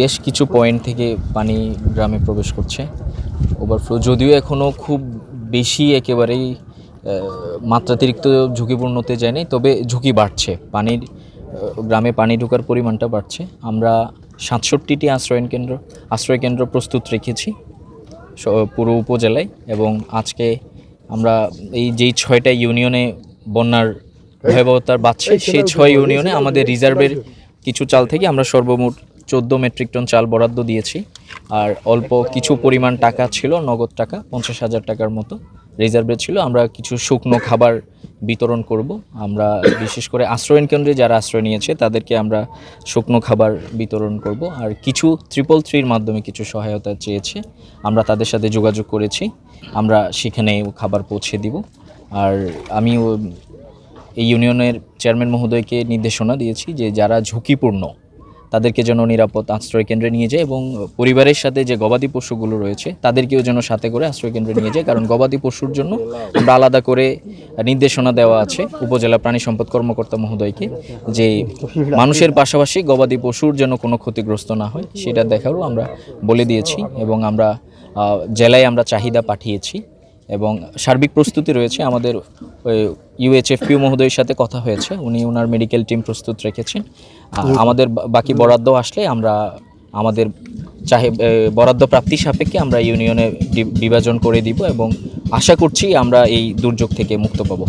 বেশ কিছু পয়েন্ট থেকে পানি গ্রামে প্রবেশ করছে। ওভারফ্লো যদিও এখনও খুব বেশি একেবারেই মাত্রাতিরিক্ত ঝুঁকিপূর্ণতে যায়নি তবে ঝুঁকি বাড়ছে। পানির গ্রামে পানি ঢোকার পরিমাণটা বাড়ছে। আমরা সাতষট্টিটি আশ্রয়ন কেন্দ্র আশ্রয় কেন্দ্র প্রস্তুত রেখেছি পুরো উপজেলায় এবং আজকে আমরা এই যেই ছয়টা ইউনিয়নে বন্যার ভয়াবহতার বাড়ছে সেই ছয় ইউনিয়নে আমাদের রিজার্ভের কিছু চাল থেকে আমরা সর্বমোট চোদ্দ মেট্রিক টন চাল বরাদ্দ দিয়েছি। আর অল্প কিছু পরিমাণ টাকা ছিল, নগদ টাকা, পঞ্চাশ হাজার টাকার মতো রিজার্ভে ছিল। আমরা কিছু শুকনো খাবার বিতরণ করব। আমরা বিশেষ করে আশ্রয়ন কেন্দ্রে যারা আশ্রয় নিয়েছে, তাদেরকে আমরা শুকনো খাবার বিতরণ করব। আর কিছু ট্রিপল থ্রির মাধ্যমে কিছু সহায়তা চেয়েছে, আমরা তাদের সাথে যোগাযোগ করেছি। আমরা সেখানে খাবার পৌঁছে দিব। আর আমি এই ইউনিয়নের চেয়ারম্যান মহোদয়কে নির্দেশনা দিয়েছি যে যারা ঝুঁকিপূর্ণ তাদেরকে যেন নিরাপদ আশ্রয় কেন্দ্রে নিয়ে যায় এবং পরিবারের সাথে যে গবাদি পশুগুলো রয়েছে, তাদেরকেও যেন সাথে করে আশ্রয় কেন্দ্রে নিয়ে যায়। কারণ গবাদি পশুর জন্য আমরা আলাদা করে নির্দেশনা দেওয়া আছে উপজেলা প্রাণী সম্পদ কর্মকর্তা মহোদয়কে যে মানুষের পাশাপাশি গবাদি পশুর যেন কোনো ক্ষতিগ্রস্ত না হয়, সেটা দেখারও আমরা বলে দিয়েছি এবং আমরা জেলায় আমরা চাহিদা পাঠিয়েছি। এবং সার্বিক প্রস্তুতি রয়েছে। আমাদের ইউএচএফপিও মহোদয়ের সাথে কথা হয়েছে। উনি ওনার মেডিকেল টিম প্রস্তুত রেখেছেন। আমাদের বাকি বরাদ্দ আসলে আমরা আমাদের চাহে বরাদ্দ প্রাপ্তি সাপেক্ষে আমরা ইউনিয়নে বিভাজন করে দিব এবং আশা করছি আমরা এই দুর্যোগ থেকে মুক্ত পাবো।